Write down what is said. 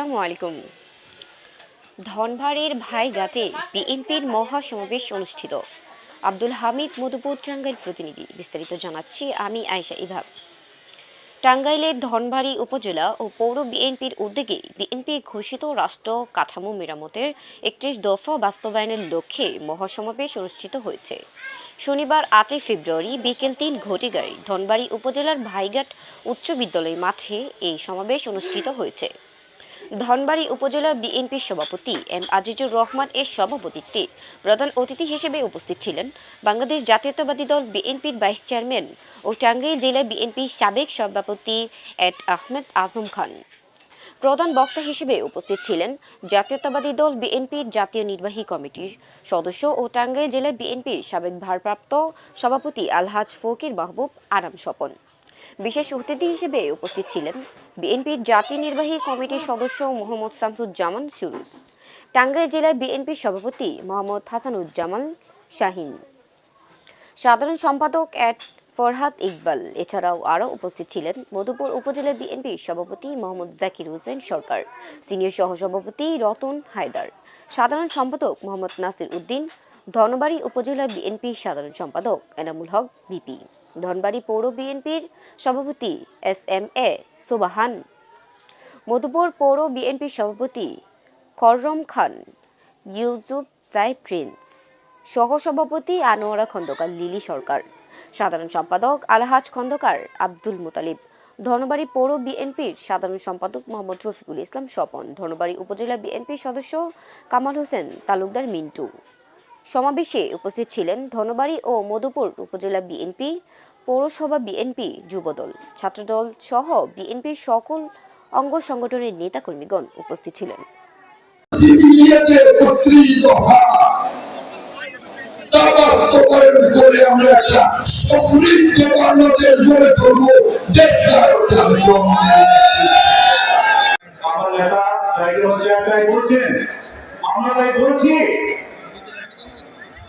আসসালামু আলাইকুম। ধনভারের ভাইঘাটে বিএনপির মহাসমাবেশ অনুষ্ঠিত। আব্দুল হামিদ মধুপুর টাঙ্গাইল প্রতিনিধি, বিস্তারিত জানাচ্ছি আমি আয়শা ইভাব। টাঙ্গাইলের ধনবাড়ি উপজেলা ও পৌর বিএনপির উদ্যোগে বিএনপি ঘোষিত রাষ্ট্র কাঠামো মেরামতের একত্রিশ দফা বাস্তবায়নের লক্ষ্যে মহাসমাবেশ অনুষ্ঠিত হয়েছে। শনিবার আটই ফেব্রুয়ারি বিকেল তিন ঘটিকায় ধনবাড়ি উপজেলার ভাইঘাট উচ্চ বিদ্যালয় মাঠে এই সমাবেশ অনুষ্ঠিত হয়েছে। ধনবাড়ি উপজেলা বিএনপির সভাপতি এম আজিজুর রহমান এর সভাপতিত্বে প্রধান অতিথি হিসেবে উপস্থিত ছিলেন বাংলাদেশ জাতীয়তাবাদী দল বিএনপির ভাইস চেয়ারম্যান ও টাঙ্গাইল জেলা বিএনপির সাবেক সভাপতি এড আহমেদ আজম খান। প্রধান বক্তা হিসেবে উপস্থিত ছিলেন জাতীয়তাবাদী দল বিএনপির জাতীয় নির্বাহী কমিটির সদস্য ও টাঙ্গাইল জেলা বিএনপির সাবেক ভারপ্রাপ্ত সভাপতি আলহাজ ফকির মাহবুব আরাম স্বপন। বিশেষ অতিথি হিসেবে উপস্থিত ছিলেন বিএনপির জাতীয় নির্বাহী কমিটির সদস্য মোহাম্মদ শামসুজ্জামান সুরুজ, টাঙ্গাইল জেলা বিএনপির সভাপতি মোহাম্মদ হাসানুজ্জামান শাহিন, সাধারণ সম্পাদক অ্যাড ফরহাদ ইকবাল, এছাড়াও আরও উপস্থিত ছিলেন মধুপুর উপজেলা বিএনপির সভাপতি মোহাম্মদ জাকির হোসেন সরকার, সিনিয়র সহসভাপতি রতন হায়দার, সাধারণ সম্পাদক মোহাম্মদ নাসির উদ্দিন, ধনবাড়ি উপজেলা বিএনপির সাধারণ সম্পাদক এনামুল হক বিপি ধনবাড়ি পৌর বিএনপির সভাপতি এস এম এ সুবাহান, মধুপুর পৌর বিএনপির সভাপতি কররম খান ইউজুব জাই প্রিন্স, সহসভাপতি আনোয়ারা খন্দকার, লিলি সরকার, সাধারণ সম্পাদক আলহাজ খন্দকার, আব্দুল মুতালিব, ধনবাড়ি পৌর বিএনপির সাধারণ সম্পাদক মোহাম্মদ রফিকুল ইসলাম স্বপন, ধনবাড়ি উপজেলা বিএনপির সদস্য কামাল হোসেন, তালুকদার মিন্টু। সমাবেশে উপস্থিত ছিলেন ধনবাড়ি ও মধুপুর উপজেলা বিএনপি পৌরসভা বিএনপি যুবদল ছাত্রদল সহ বিএনপির সকল অঙ্গ সংগঠনের নেতাকর্মীগণ উপস্থিত ছিলেন। তা বাস্তবায়ন করে আমরা একটা সমৃদ্ধ বাংলাদেশ গড়ে তুলবো আমার নেতা একটাই বলছেন। আমরা তাই বলছি